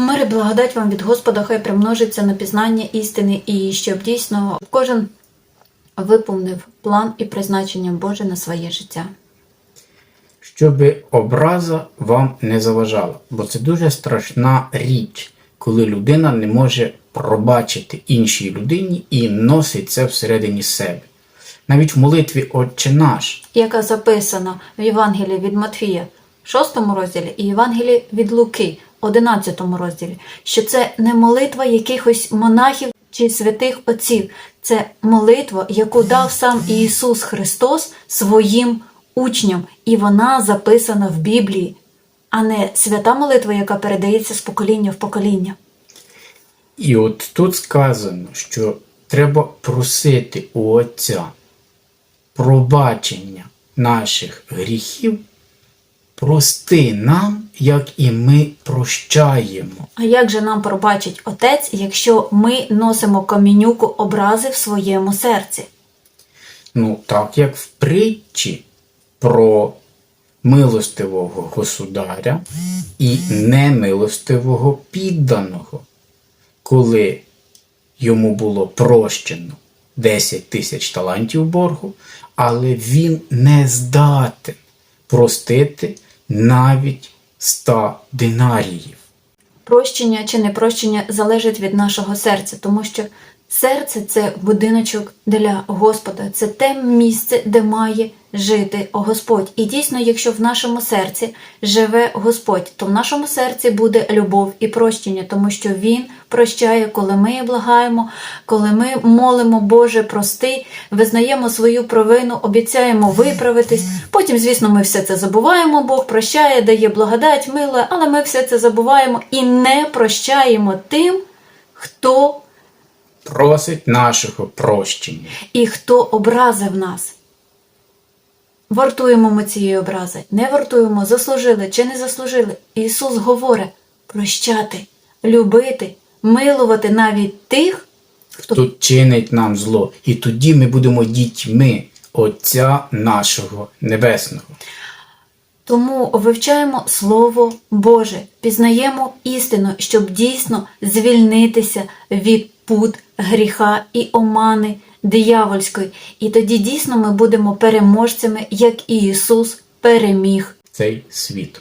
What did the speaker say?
Мир і благодать вам від Господа, хай примножиться на пізнання істини, і щоб дійсно кожен виповнив план і призначення Боже на своє життя. щоб образа вам не заважала. Бо це дуже страшна річ, коли людина не може пробачити іншій людині і носить це всередині себе. Навіть в молитві Отче наш яка записана в Євангелії від Матфія, 6 розділі, і Євангелії від Луки, 11 розділі, що це не молитва якихось монахів чи святих отців, це молитва, яку дав сам Ісус Христос своїм учням, і вона записана в Біблії, а не свята молитва, яка передається з покоління в покоління. І от тут сказано, що треба просити у Отця пробачення наших гріхів, прости нам, як і ми прощаємо. А як же нам пробачить Отець, якщо ми носимо камінюку образи в своєму серці? Ну, так як в притчі про милостивого государя і немилостивого підданого, коли йому було прощено 10 тисяч талантів боргу, але він не здатен простити навіть 100 динаріїв. Прощення чи непрощення залежить від нашого серця, тому що серце це будиночок для Господа, це те місце, де має жити Господь. І дійсно, якщо в нашому серці живе Господь, то в нашому серці буде любов і прощення, тому що Він прощає, коли ми благаємо, коли ми молимо, Боже, прости, визнаємо свою провину, обіцяємо виправитись. Потім, звісно, ми все це забуваємо. Бог прощає, дає благодать, миле, але ми все це забуваємо і не прощаємо тим, хто Просить нашого прощення. і хто образив нас. Вартуємо ми цієї образи, не вартуємо, заслужили чи не заслужили. Ісус говорить прощати, любити, милувати навіть тих, хто хто чинить нам зло, і тоді ми будемо дітьми Отця нашого Небесного. Тому вивчаємо Слово Боже, пізнаємо істину, щоб дійсно звільнитися від пут гріха і омани диявольської. І тоді дійсно ми будемо переможцями, як і Ісус переміг Цей світ.